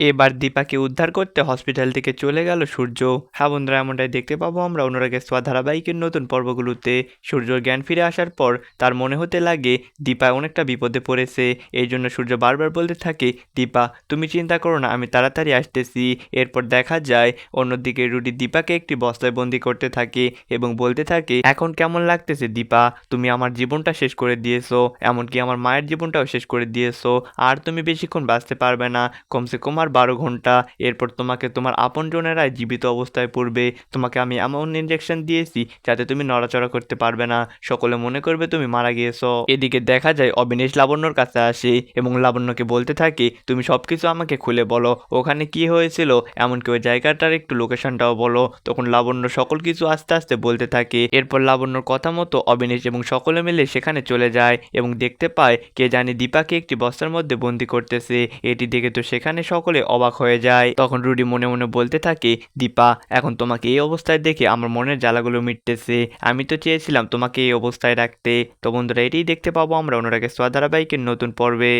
এবার দীপাকে উদ্ধার করতে হসপিটাল থেকে চলে গেল সূর্য। হ্যাঁ বন্ধুরা, এমনটাই দেখতে পাবো আমরা অনুরাগে সোয়া ধারাবাহিকের নতুন পর্বগুলোতে। সূর্যর জ্ঞান ফিরে আসার পর তার মনে হতে লাগে, দীপা অনেকটা বিপদে পড়েছে। এই জন্য সূর্য বারবার বলতে থাকে, দীপা, তুমি চিন্তা করো না, আমি তাড়াতাড়ি আসতেছি। এরপর দেখা যায়, অন্যদিকে রুডি দীপাকে একটি বস্তায় বন্দি করতে থাকে এবং বলতে থাকে, এখন কেমন লাগতেছে দীপা? তুমি আমার জীবনটা শেষ করে দিয়েছ, এমনকি আমার মায়ের জীবনটাও শেষ করে দিয়েছ। আর তুমি বেশিক্ষণ বাঁচতে পারবে না। কমসে কম আর বারো ঘণ্টা, এরপর তোমাকে তোমার আপনজনেরাই জীবিত অবস্থায় পড়বে, তোমাকে আমি এমন ইঞ্জেকশন দিয়েছি যাতে তুমি নড়াচড়া করতে পারবে না। সকলে মনে করবে তুমি মারা গিয়েছো। এদিকে দেখা যায় অবিনেশ লাবণ্যর কাছে আসে এবং লাবণ্যকে বলতে থাকে, তুমি সবকিছু আমাকে খুলে বলো, ওখানে কি হয়েছিল? এমনকি ওই জায়গাটার একটু লোকেশনটাও বলো। তখন লাবণ্য সকল কিছু আস্তে আস্তে বলতে থাকে। এরপর লাবণ্যর কথা মতো অবিনেশ এবং সকলে মিলে সেখানে চলে যায় এবং দেখতে পায়, কে জানে দীপাকে একটি বস্তার মধ্যে বন্দি করতেছে। এটি দেখে তো সেখানে সকলে অবাক হয়ে যায়। তখন রুডি মনে মনে বলতে থাকে, দীপা, এখন তোমাকে এই অবস্থায় দেখে আমার মনের জ্বালাগুলো মিটতেছে। আমি তো চেয়েছিলাম তোমাকে এই অবস্থায় রাখতে। তো বন্ধুরা, এটাই দেখতে পাবো আমরা অনুরাগের সোয়া ধারাবাহিকের নতুন পর্বে।